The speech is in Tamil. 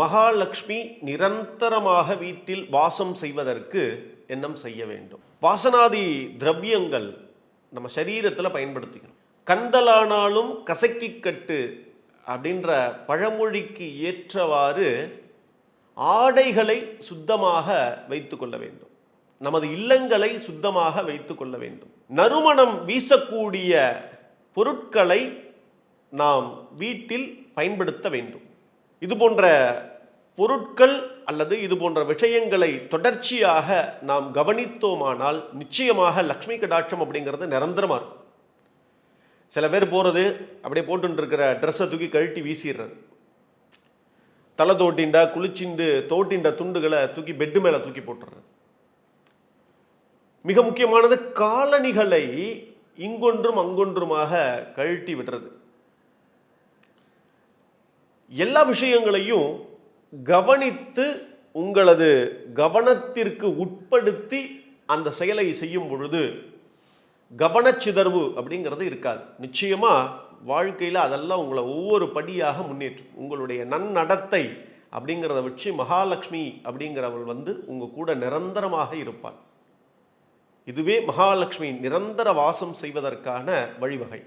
மகாலட்சுமி நிரந்தரமாக வீட்டில் வாசம் செய்வதற்கு எண்ணம் செய்ய வேண்டும். வாசனாதி திரவியங்கள் நம்ம சரீரத்தில் பயன்படுத்திக்கணும். கந்தலானாலும் கசக்கி கட்டு அப்படின்ற பழமொழிக்கு ஏற்றவாறு ஆடைகளை சுத்தமாக வைத்துக்கொள்ள வேண்டும். நமது இல்லங்களை சுத்தமாக வைத்துக்கொள்ள வேண்டும். நறுமணம் வீசக்கூடிய பொருட்களை நாம் வீட்டில் பயன்படுத்த வேண்டும். இது போன்ற பொருட்கள் அல்லது இது போன்ற விஷயங்களை தொடர்ச்சியாக நாம் கவனித்தோமானால் நிச்சயமாக லக்ஷ்மி கடாட்சம் அப்படிங்கிறது நிரந்தரமாக இருக்கும். சில பேர் போகிறது அப்படியே போட்டுருக்கிற ட்ரெஸ்ஸை தூக்கி கழட்டி வீசிடுறது தலை தோட்டிண்டா குளிச்சிண்டு தோட்டிண்ட துண்டுகளை தூக்கி பெட்டு மேலே தூக்கி போட்டுறது மிக முக்கியமானது காலணிகளை இங்கொன்றும் அங்கொன்றுமாக கழட்டி விடுறது. எல்லா விஷயங்களையும் கவனித்து உங்களது கவனத்திற்கு உட்படுத்தி அந்த செயலை செய்யும் பொழுது கவனச்சிதறவு அப்படிங்கிறது இருக்காது. நிச்சயமாக வாழ்க்கையில் அதெல்லாம் உங்களை ஒவ்வொரு படியாக முன்னேற்றும். உங்களுடைய நன்னடத்தை அப்படிங்கிறத வச்சு மகாலட்சுமி அப்படிங்கிறவள் வந்து உங்க கூட நிரந்தரமாக இருப்பாள். இதுவே மகாலட்சுமி நிரந்தர வாசம் செய்வதற்கான வழிவகை.